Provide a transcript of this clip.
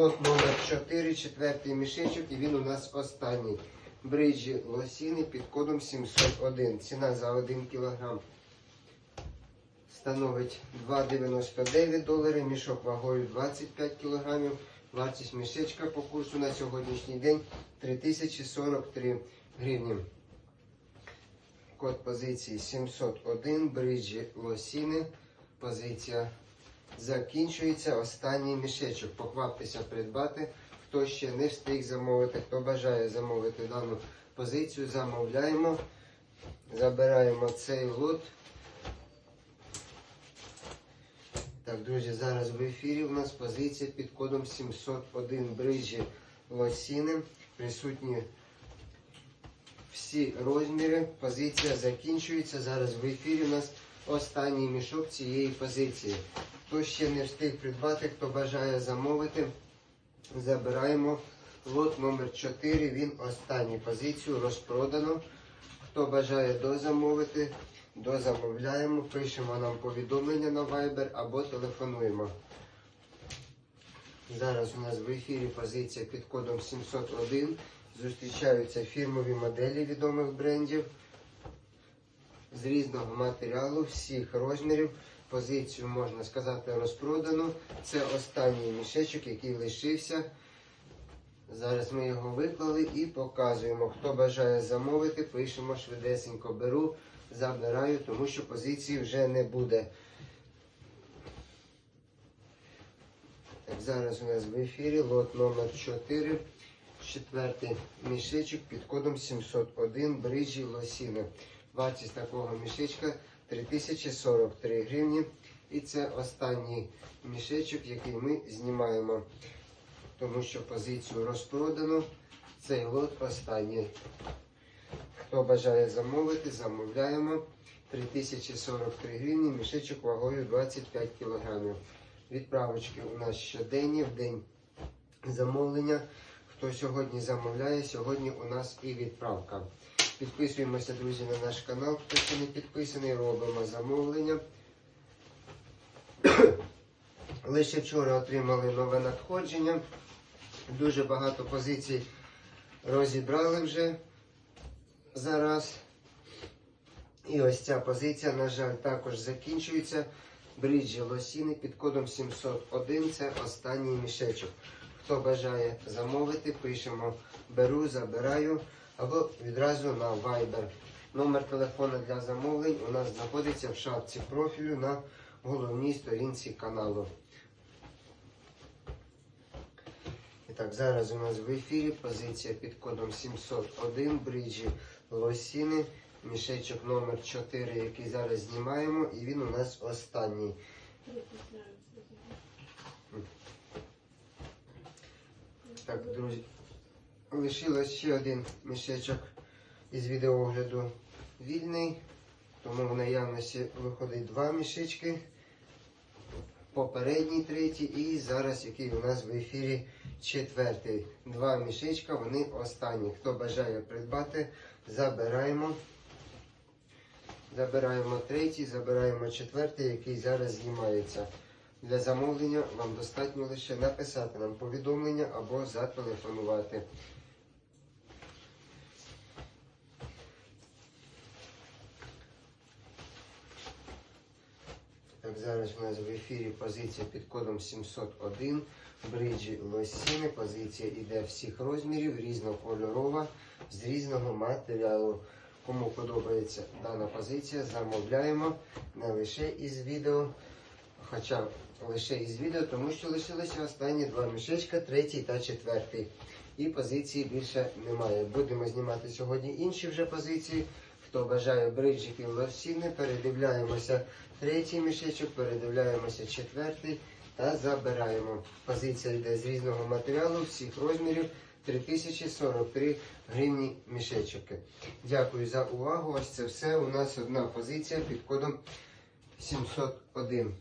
лот номер 4, четвертий мішечок, і він у нас останній. Бриджі лосіни під кодом 701. Ціна за 1 кг становить 2,99 долари, мішок вагою 25 кг. Вартість мішечка по курсу на сьогоднішній день 3043 гривні. Код позиції 701, бриджі лосіни. Позиція закінчується. Останній мішечок. Покваптеся придбати. Хто ще не встиг замовити, хто бажає замовити дану позицію, замовляємо. Забираємо цей лот. Так, друзі, зараз в ефірі у нас позиція під кодом 701 бриджі лосіни. Присутні всі розміри. Позиція закінчується. Зараз в ефірі у нас останній мішок цієї позиції. Хто ще не встиг придбати, хто бажає замовити, забираємо лот номер 4. Він останній позицію розпродано. Хто бажає дозамовити, дозамовляємо, пишемо нам повідомлення на Viber або телефонуємо. Зараз у нас в ефірі позиція під кодом 701. Зустрічаються фірмові моделі відомих брендів з різного матеріалу, всіх розмірів. Позицію можна сказати розпродану. Це останній мішечок, який лишився. Зараз ми його виклали і показуємо. Хто бажає замовити, пишемо швидесенько беру, забираю, тому що позиції вже не буде. Так, зараз у нас в ефірі лот номер 4, четвертий мішечок під кодом 701 бриджі лосіни. Вартість такого мішечка 3043 гривні. І це останній мішечок, який ми знімаємо, тому що позицію розпродано. Цей лот останній. Хто бажає замовити, замовляємо. 3043 гривні, мішечок вагою 25 кг. Відправочки у нас щоденні, в день замовлення. Хто сьогодні замовляє, сьогодні у нас і відправка. Підписуємося, друзі, на наш канал. Хто ще не підписаний, робимо замовлення. Лише вчора отримали нове надходження. Дуже багато позицій розібрали вже зараз. І ось ця позиція, на жаль, також закінчується. Бриджі лосіни під кодом 701. Це останній мішечок. Хто бажає замовити, пишемо беру, забираю або відразу на Viber. Номер телефону для замовлень у нас знаходиться в шапці профілю на головній сторінці каналу. І так, зараз у нас в ефірі позиція під кодом 701 бриджі лосіни. Мішечок номер 4, який зараз знімаємо, і він у нас останній. Так, друзі, лишилось ще один мішечок із відеогляду вільний, тому в наявності виходить два мішечки. Попередній третій і зараз, який у нас в ефірі четвертий. Два мішечка, вони останні. Хто бажає придбати, забираємо. Забираємо третій, забираємо четвертий, який зараз знімається. Для замовлення вам достатньо лише написати нам повідомлення або зателефонувати. Зараз у нас в ефірі позиція під кодом 701. Бриджі лосіни. Позиція іде всіх розмірів, різнокольорова, з різного матеріалу. Кому подобається дана позиція, замовляємо не лише із відео, хоча лише із відео, тому що лишилися останні два мішечка, третій та четвертий. І позиції більше немає. Будемо знімати сьогодні інші вже позиції. Хто бажає бриджиків лосіни, передивляємося третій мішечок, передивляємося четвертий та забираємо. Позиція йде з різного матеріалу, всіх розмірів. 3043 гривні мішечки. Дякую за увагу. Ось це все. У нас одна позиція під кодом 701.